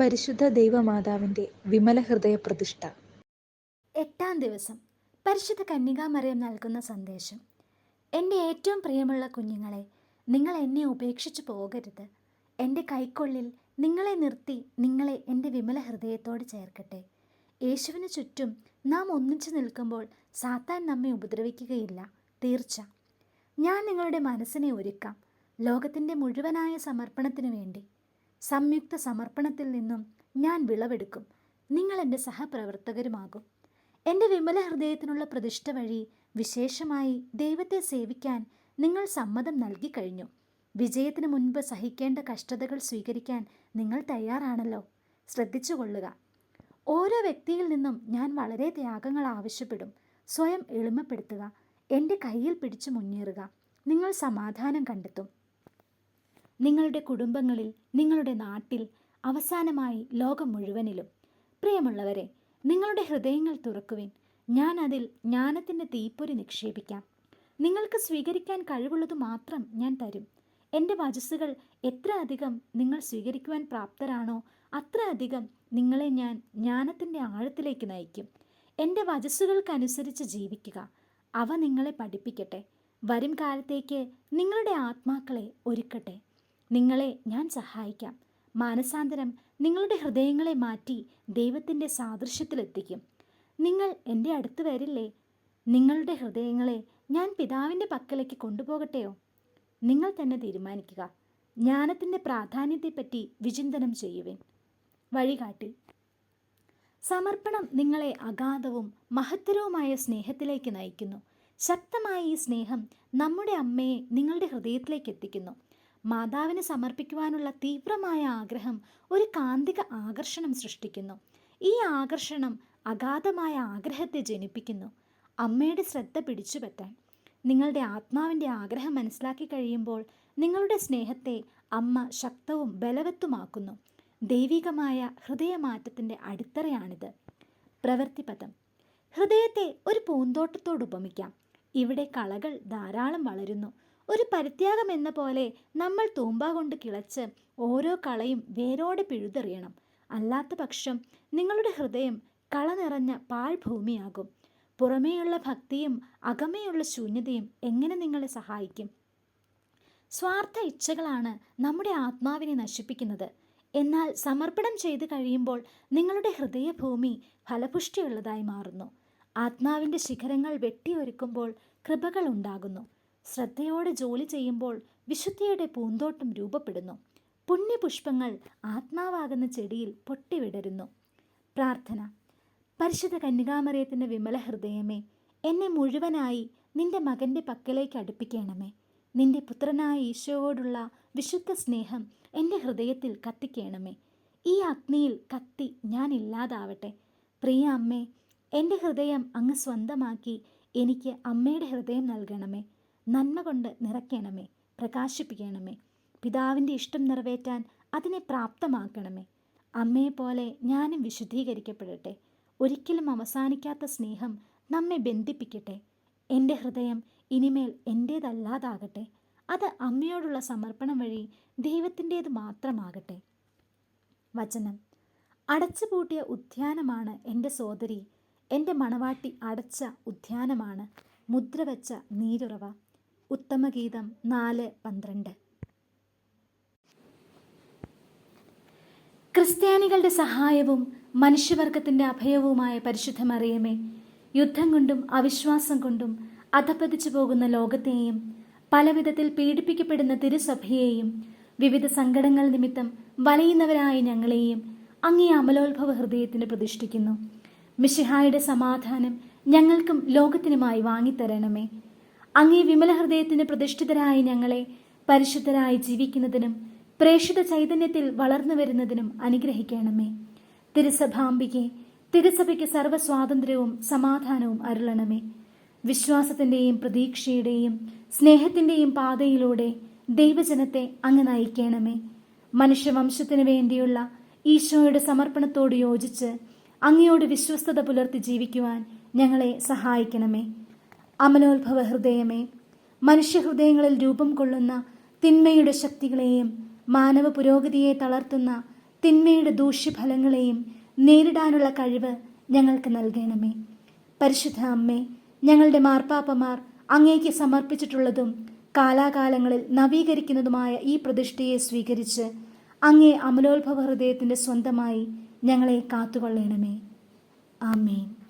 പരിശുദ്ധ ദൈവമാതാവിന്റെ വിമല ഹൃദയ പ്രതിഷ്ഠ എട്ടാം ദിവസം പരിശുദ്ധ കന്യകാമറിയം നൽകുന്ന സന്ദേശം. എന്റെ ഏറ്റവും പ്രിയമുള്ള കുഞ്ഞുങ്ങളെ നിങ്ങൾ എന്നെ ഉപേക്ഷിച്ചു പോകരുത്. എന്റെ കൈക്കൊള്ളിൽ നിങ്ങളെ നിർത്തി നിങ്ങളെ എന്റെ വിമല ഹൃദയത്തോട് ചേർക്കട്ടെ. യേശുവിന് ചുറ്റും നാം ഒന്നിച്ചു നിൽക്കുമ്പോൾ സാത്താൻ നമ്മെ ഉപദ്രവിക്കുകയില്ല തീർച്ച. ഞാൻ നിങ്ങളുടെ മനസ്സിനെ ഒരുക്കാം. ലോകത്തിന്റെ മുഴുവനായ സമർപ്പണത്തിനു വേണ്ടി സംയുക്ത സമർപ്പണത്തിൽ നിന്നും ഞാൻ വിളവെടുക്കും. നിങ്ങൾ എന്റെ സഹപ്രവർത്തകരുമാകും. എന്റെ വിമല ഹൃദയത്തിനുള്ള പ്രതിഷ്ഠ വഴി വിശേഷമായി ദൈവത്തെ സേവിക്കാൻ നിങ്ങൾ സമ്മതം നൽകി കഴിഞ്ഞു. വിജയത്തിന് മുൻപ് സഹിക്കേണ്ട കഷ്ടതകൾ സ്വീകരിക്കാൻ നിങ്ങൾ തയ്യാറാണല്ലോ. ശ്രദ്ധിച്ചുകൊള്ളുക. ഓരോ വ്യക്തിയിൽ നിന്നും ഞാൻ വളരെ ത്യാഗങ്ങൾ ആവശ്യപ്പെടും. സ്വയം എളിമപ്പെടുത്തുക. എന്റെ കയ്യിൽ പിടിച്ചു മുന്നേറുക. നിങ്ങൾ സമാധാനം കണ്ടെത്തും. നിങ്ങളുടെ കുടുംബങ്ങളിൽ നിങ്ങളുടെ നാട്ടിൽ അവസാനമായി ലോകം മുഴുവനിലും. പ്രിയമുള്ളവരെ നിങ്ങളുടെ ഹൃദയങ്ങൾ തുറക്കുവിൻ. ഞാൻ അതിൽ ജ്ഞാനത്തിന്റെ തീപ്പൊരി നിക്ഷേപിക്കാം. നിങ്ങൾക്ക് സ്വീകരിക്കാൻ കഴിവുള്ളത് മാത്രം ഞാൻ തരും. എന്റെ വചസ്സുകൾ എത്ര അധികം നിങ്ങൾ സ്വീകരിക്കുവാൻ പ്രാപ്തരാണോ അത്ര അധികം നിങ്ങളെ ഞാൻ ജ്ഞാനത്തിന്റെ ആഴത്തിലേക്ക് നയിക്കും. എന്റെ വചസ്സുകൾക്കനുസരിച്ച് ജീവിക്കുക. അവ നിങ്ങളെ പഠിപ്പിക്കട്ടെ. വരും കാലത്തേക്ക് നിങ്ങളുടെ ആത്മാക്കളെ ഒരുക്കട്ടെ. നിങ്ങളെ ഞാൻ സഹായിക്കാം. മാനസാന്തരം നിങ്ങളുടെ ഹൃദയങ്ങളെ മാറ്റി ദൈവത്തിന്റെ സാദൃശ്യത്തിലെത്തിക്കും. നിങ്ങൾ എന്റെ അടുത്ത് വരില്ലേ? നിങ്ങളുടെ ഹൃദയങ്ങളെ ഞാൻ പിതാവിന്റെ പക്കലേക്ക് കൊണ്ടുപോകട്ടെയോ? നിങ്ങൾ തന്നെ തീരുമാനിക്കുക. ജ്ഞാനത്തിന്റെ പ്രാധാന്യത്തെപ്പറ്റി വിചിന്തനം ചെയ്യുവിൻ. വഴികാട്ടി. സമർപ്പണം നിങ്ങളെ അഗാധവും മഹത്തരവുമായ സ്നേഹത്തിലേക്ക് നയിക്കുന്നു. ശക്തമായ ഈ സ്നേഹം നമ്മുടെ അമ്മയെ നിങ്ങളുടെ ഹൃദയത്തിലേക്ക് എത്തിക്കുന്നു. മാതാവിന് സമർപ്പിക്കുവാനുള്ള തീവ്രമായ ആഗ്രഹം ഒരു കാന്തിക ആകർഷണം സൃഷ്ടിക്കുന്നു. ഈ ആകർഷണം അഗാധമായ ആഗ്രഹത്തെ ജനിപ്പിക്കുന്നു. അമ്മയുടെ ശ്രദ്ധ പിടിച്ചുപറ്റാൻ. നിങ്ങളുടെ ആത്മാവിന്റെ ആഗ്രഹം മനസ്സിലാക്കി കഴിയുമ്പോൾ നിങ്ങളുടെ സ്നേഹത്തെ അമ്മ ശക്തവും ബലവത്തുമാക്കുന്നു. ദൈവികമായ ഹൃദയമാറ്റത്തിന്റെ അടിത്തറയാണിത്. പ്രവൃത്തിപഥം. ഹൃദയത്തെ ഒരു പൂന്തോട്ടത്തോട് ഉപമിക്കാം. ഇവിടെ കളകൾ ധാരാളം വളരുന്നു. ഒരു പരിത്യാഗം എന്ന പോലെ നമ്മൾ തൂമ്പ കൊണ്ട് കിളച്ച് ഓരോ കളയും വേരോടെ പിഴുതെറിയണം. അല്ലാത്ത പക്ഷം നിങ്ങളുടെ ഹൃദയം കള നിറഞ്ഞ പാഴ്ഭൂമിയാകും പുറമേയുള്ള ഭക്തിയും അകമേയുള്ള ശൂന്യതയും എങ്ങനെ നിങ്ങളെ സഹായിക്കും? സ്വാർത്ഥ ഇച്ഛകളാണ് നമ്മുടെ ആത്മാവിനെ നശിപ്പിക്കുന്നത്. എന്നാൽ സമർപ്പണം ചെയ്തു കഴിയുമ്പോൾ നിങ്ങളുടെ ഹൃദയഭൂമി ഫലപുഷ്ടിയുള്ളതായി മാറുന്നു. ആത്മാവിന്റെ ശിഖരങ്ങൾ വെട്ടിയൊരുക്കുമ്പോൾ കൃപകൾ ഉണ്ടാകുന്നു. ശ്രദ്ധയോടെ ജോലി ചെയ്യുമ്പോൾ വിശുദ്ധിയുടെ പൂന്തോട്ടം രൂപപ്പെടുന്നു. പുണ്യപുഷ്പങ്ങൾ ആത്മാവാകുന്ന ചെടിയിൽ പൊട്ടിവിടരുന്നു. പ്രാർത്ഥന. പരിശുദ്ധ കന്യകാമറിയത്തിന്റെ വിമല ഹൃദയമേ എന്നെ മുഴുവനായി നിന്റെ മകന്റെ പക്കലേക്ക് അടുപ്പിക്കണമേ. നിന്റെ പുത്രനായ ഈശോയോടുള്ള വിശുദ്ധ സ്നേഹം എന്റെ ഹൃദയത്തിൽ കത്തിക്കണമേ. ഈ അഗ്നിയിൽ കത്തി ഞാൻ ഇല്ലാതാവട്ടെ. പ്രിയ അമ്മേ എന്റെ ഹൃദയം അങ്ങ് സ്വന്തമാക്കി എനിക്ക് അമ്മയുടെ ഹൃദയം നൽകണമേ. നന്മ കൊണ്ട് നിറയ്ക്കണമേ പ്രകാശിപ്പിക്കണമേ. പിതാവിന്റെ ഇഷ്ടം നിറവേറ്റാൻ അതിനെ പ്രാപ്തമാക്കണമേ. അമ്മയെപ്പോലെ ഞാനും വിശുദ്ധീകരിക്കപ്പെടട്ടെ. ഒരിക്കലും അവസാനിക്കാത്ത സ്നേഹം നമ്മെ ബന്ധിപ്പിക്കട്ടെ. എന്റെ ഹൃദയം ഇനിമേൽ എന്റേതല്ലാതാകട്ടെ. അത് അമ്മയോടുള്ള സമർപ്പണം വഴി ദൈവത്തിന്റേത് മാത്രമാകട്ടെ. വചനം. അടച്ചുപൂട്ടിയ ഉദ്യാനമാണ് എന്റെ സോദരി. എന്റെ മണവാട്ടി അടച്ച ഉദ്യാനമാണ്. മുദ്ര വെച്ച നീരുറവ. ഉത്തമഗീതം നാല് പന്ത്രണ്ട്. ക്രിസ്ത്യാനികളുടെ സഹായവും മനുഷ്യവർഗത്തിന്റെ അഭയവുമായ പരിശുദ്ധമറിയമേ യുദ്ധം കൊണ്ടും അവിശ്വാസം കൊണ്ടും അധപ്പതിച്ചു പോകുന്ന ലോകത്തെയും പലവിധത്തിൽ പീഡിപ്പിക്കപ്പെടുന്ന തിരുസഭയെയും വിവിധ സങ്കടങ്ങൾ നിമിത്തം വലയുന്നവരായ ഞങ്ങളെയും അങ്ങേ അമലോത്ഭവ ഹൃദയത്തിന് പ്രതിഷ്ഠിക്കുന്നു. മിഷിഹായുടെ സമാധാനം ഞങ്ങൾക്കും ലോകത്തിനുമായി വാങ്ങിത്തരണമേ. അങ്ങേ വിമല ഹൃദയത്തിന് പ്രതിഷ്ഠിതരായ ഞങ്ങളെ പരിശുദ്ധരായി ജീവിക്കുന്നതിനും പ്രേക്ഷിത ചൈതന്യത്തിൽ വളർന്നു വരുന്നതിനും അനുഗ്രഹിക്കണമേ. തിരുസഭാംബികെ തിരുസഭയ്ക്ക് സർവസ്വാതന്ത്ര്യവും സമാധാനവും അരുളണമേ. വിശ്വാസത്തിന്റെയും പ്രതീക്ഷയുടെയും സ്നേഹത്തിന്റെയും പാതയിലൂടെ ദൈവജനത്തെ അങ്ങ് നയിക്കണമേ. മനുഷ്യവംശത്തിനു വേണ്ടിയുള്ള ഈശോയുടെ സമർപ്പണത്തോട് യോജിച്ച് അങ്ങയോട് വിശ്വസ്തത പുലർത്തി ജീവിക്കുവാൻ ഞങ്ങളെ സഹായിക്കണമേ. അമലോത്ഭവ ഹൃദയമേ മനുഷ്യഹൃദയങ്ങളിൽ രൂപം കൊള്ളുന്ന തിന്മയുടെ ശക്തികളെയും മാനവ പുരോഗതിയെ തളർത്തുന്ന തിന്മയുടെ ദൂഷ്യഫലങ്ങളെയും നേരിടാനുള്ള കഴിവ് ഞങ്ങൾക്ക് നൽകണമേ. പരിശുദ്ധ അമ്മേ ഞങ്ങളുടെ മാർപ്പാപ്പമാർ അങ്ങേക്ക് സമർപ്പിച്ചിട്ടുള്ളതും കാലാകാലങ്ങളിൽ നവീകരിക്കുന്നതുമായ ഈ പ്രതിഷ്ഠയെ സ്വീകരിച്ച് അങ്ങേ അമലോത്ഭവ ഹൃദയത്തിന്റെ സ്വന്തമായി ഞങ്ങളെ കാത്തുകൊള്ളണമേ. ആമേൻ.